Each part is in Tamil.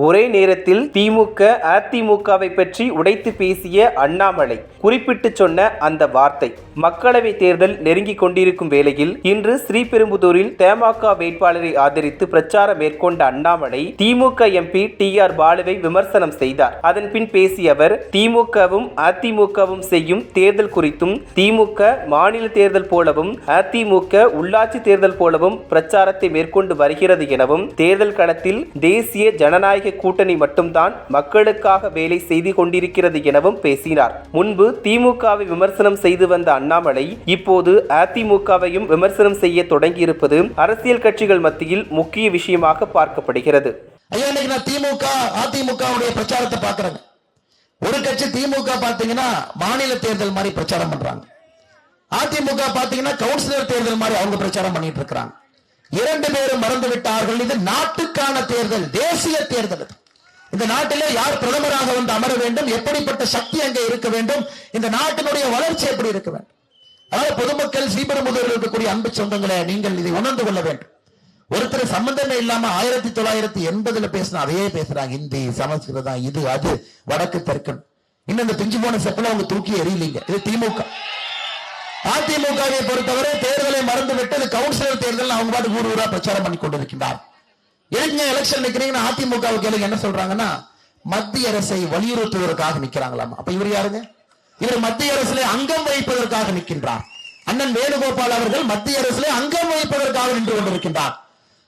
ஒரே நேரத்தில் திமுக அதிமுகவை பற்றி உடைத்து பேசிய அண்ணாமலை குறிப்பிட்டு சொன்ன அந்த வார்த்தை மக்களவை தேர்தல் நெருங்கிக் கொண்டிருக்கும் வேளையில் இன்று ஸ்ரீபெரும்புதூரில் தமாக வேட்பாளரை ஆதரித்து பிரச்சாரம் மேற்கொண்ட Annamalai DMK MP T R பாலுவை விமர்சனம் செய்தார். அதன் பின் பேசிய அவர் திமுகவும் அதிமுகவும் செய்யும் தேர்தல் குறித்தும் திமுக மாநில தேர்தல் போலவும் அதிமுக உள்ளாட்சி தேர்தல் போலவும் பிரச்சாரத்தை மேற்கொண்டு வருகிறது எனவும் தேர்தல் களத்தில் தேசிய ஜனநாயக கூட்டணி மட்டும்தான் மக்களுக்காக வேலை செய்து கொண்டிருக்கிறது எனவும் பேசினார். முன்பு திமுகவை விமர்சனம் செய்து வந்த அண்ணாமலை இப்போது அதிமுகவையும் விமர்சனம் செய்ய தொடங்கியிருப்பது அரசியல் கட்சிகள் மத்தியில் முக்கிய விஷயமாக பார்க்கப்படுகிறது. திமுக அதிமுகவுடைய பிரச்சாரத்தை பாக்குறேங்க ஒரு கட்சி திமுக பாத்தீங்கன்னா மாநில தேர்தல் மாதிரி பிரச்சாரம் பண்றாங்க. அதிமுக பாத்தீங்கன்னா கவுன்சிலர் தேர்தல் மாதிரி அவங்க பிரச்சாரம் பண்ணிட்டு இருக்கிறாங்க. இரண்டு பேரும் மறந்து விட்டார்கள் இது நாட்டுக்கான தேர்தல் தேசிய தேர்தல் இந்த நாட்டிலே யார் பிரதமராக வந்து அமர வேண்டும் எப்படிப்பட்ட சக்தி அங்கே இருக்க வேண்டும் இந்த நாட்டினுடைய வளர்ச்சி எப்படி இருக்க வேண்டும்? அதாவது பொதுமக்கள் ஸ்ரீபெரும்புதூரில் இருக்கக்கூடிய அன்பு சொந்தங்களை நீங்கள் இதை உணர்ந்து கொள்ள வேண்டும். ஒருத்தர் சம்பந்தமே இல்லாம ஆயிரத்தி தொள்ளாயிரத்தி எண்பதுல பேசின அதையே பேசுறாங்க. ஹிந்தி சமஸ்கிருதம் இது அது வடக்கு தெற்கு இன்னும் இந்த பிஞ்சு போன செப்பல அவங்க தூக்கி எறியலீங்க. இது திமுக. அதிமுகவை பொறுத்தவரை தேர்தலை மறந்து விட்டது கவுன்சிலர் தேர்தல் அவங்க பாட்டு ஊர் ஊரா பிரச்சாரம் பண்ணி கொண்டிருக்கின்றார். எதுங்க எலெக்ஷன் நிக்கிறீங்கன்னா அதிமுக கேளுங்க என்ன சொல்றாங்கன்னா மத்திய அரசை வலியுறுத்துவதற்காக நிக்கிறாங்களாம். அப்ப இவர் யாருங்க? இவர் மத்திய அரசுல அங்கம் வகிப்பதற்காக நிற்கின்றார். அண்ணன் வேணுகோபால் அவர்கள் மத்திய அரசுல அங்கம் வகிப்பதற்காக நின்று கொண்டிருக்கின்றார்.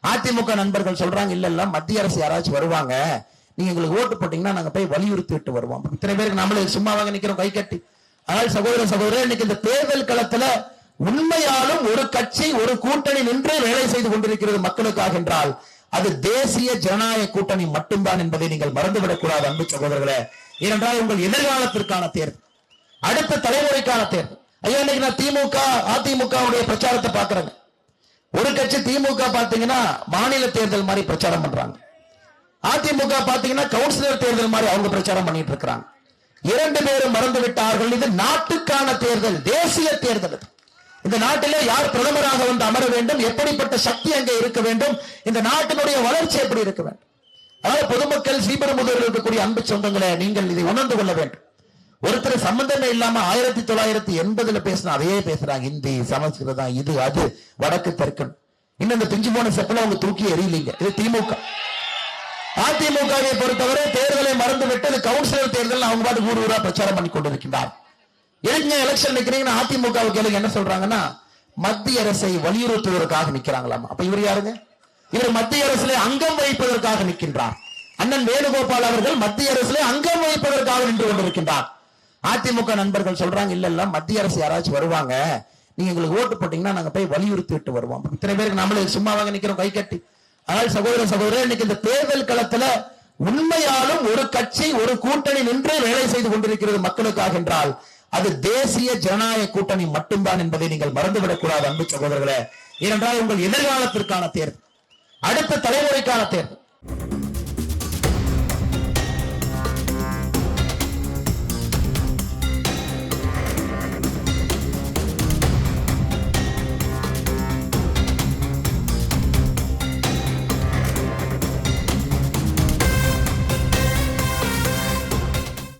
அதிமுக நண்பர்கள் சொல்றாங்க இல்ல இல்ல மத்திய அரசு யாராச்சும் வருவாங்க. நீங்க எங்களுக்கு ஓட்டு போட்டீங்கன்னா நாங்க போய் வலியுறுத்தி விட்டு வருவோம். இத்தனை பேருக்கு நம்மளே சும்மா வாங்க நிக்கிறோம் கை கட்டி. ஆனால் சகோதர சகோதரர் இன்னைக்கு இந்த தேர்தல் களத்துல உண்மையாலும் ஒரு கட்சி ஒரு கூட்டணி நின்று வேலை செய்து கொண்டிருக்கிறது மக்களுக்காக என்றால் அது தேசிய ஜனநாயக கூட்டணி மட்டும்தான் என்பதை நீங்கள் மறந்துவிடக்கூடாது அன்பு சகோதரர்களே. ஏனென்றால் உங்கள் எதிர்காலத்திற்கான தேர்தல் அடுத்த தலைமுறைக்கான தேர்தல். ஐயா இன்னைக்கு நான் திமுக அதிமுகவுடைய பிரச்சாரத்தை பாக்குறேங்க ஒரு கட்சி திமுக பாத்தீங்கன்னா மாநில தேர்தல் மாதிரி பிரச்சாரம் பண்றாங்க. அதிமுக பாத்தீங்கன்னா கவுன்சிலர் தேர்தல் மாதிரி அவங்க பிரச்சாரம் பண்ணிட்டு இருக்கிறாங்க. இரண்டு பேரும் மறந்து விட்டார்கள் இது நாட்டுக்கான தேர்தல் தேசிய தேர்தல் இந்த நாட்டிலே யார் பிரதமராக வந்து அமர வேண்டும் எப்படிப்பட்ட சக்தி அங்கே இருக்க வேண்டும் இந்த நாட்டினுடைய வளர்ச்சி எப்படி இருக்க வேண்டும்? அதாவது பொதுமக்கள் ஸ்ரீபெரும்புதூரில் இருக்கக்கூடிய அன்பு சொந்தங்களை நீங்கள் இதை உணர்ந்து கொள்ள வேண்டும். ஒருத்தர் சம்பந்தமே இல்லாம ஆயிரத்தி தொள்ளாயிரத்தி எண்பதுல பேசின அதையே பேசுறாங்க. ஹிந்தி சமஸ்கிருதம் இது அது வடக்கு தெற்கு இன்னும் இந்த பிஞ்சு போன செப்பல அவங்க தூக்கி எறியலீங்க. இது திமுக. அதிமுகவை பொறுத்தவரை தேர்தலை மறந்துவிட்டு இது கவுன்சிலர் தேர்தல் அவங்க பாட்டு ஊர் ஊரா பிரச்சாரம் பண்ணி கொண்டிருக்கின்றார். எதுங்க எலெக்ஷன் நிக்கிறீங்கன்னா அதிமுகவுக்கு கேளுங்க என்ன சொல்றாங்கன்னா மத்திய அரசை வலியுறுத்துவதற்காக நிக்கிறாங்களாம். அப்ப இவர் யாருங்க? இவர் மத்திய அரசுல அங்கம் வகிப்பதற்காக நிற்கின்றார். அண்ணன் வேணுகோபால் அவர்கள் மத்திய அரசுல அங்கம் வகிப்பதற்காக நின்று கொண்டிருக்கின்றார். அதிமுக நண்பர்கள் சொல்றாங்க இல்ல இல்ல மத்திய அரசு யாராச்சும் வருவாங்க. நீங்க எங்களுக்கு ஓட்டு போட்டீங்கன்னா நாங்க போய் வலியுறுத்தி விட்டு வருவோம். இத்தனை பேருக்கு நம்மளே சும்மா வாங்க நிக்கிறோம் கை கட்டி. ஆனால் சகோதர சகோதரர் இன்னைக்கு இந்த தேர்தல் களத்துல உண்மையாலும் ஒரு கட்சி ஒரு கூட்டணி நின்று வேலை செய்து கொண்டிருக்கிறது மக்களுக்காக என்றால் அது தேசிய ஜனநாயக கூட்டணி மட்டும்தான் என்பதை நீங்கள் மறந்துவிடக்கூடாது அன்பு சகோதரர்களே. ஏனென்றால் உங்கள் எதிர்காலத்திற்கான தேர்தல் அடுத்த தலைமுறைக்கான தேர்தல்.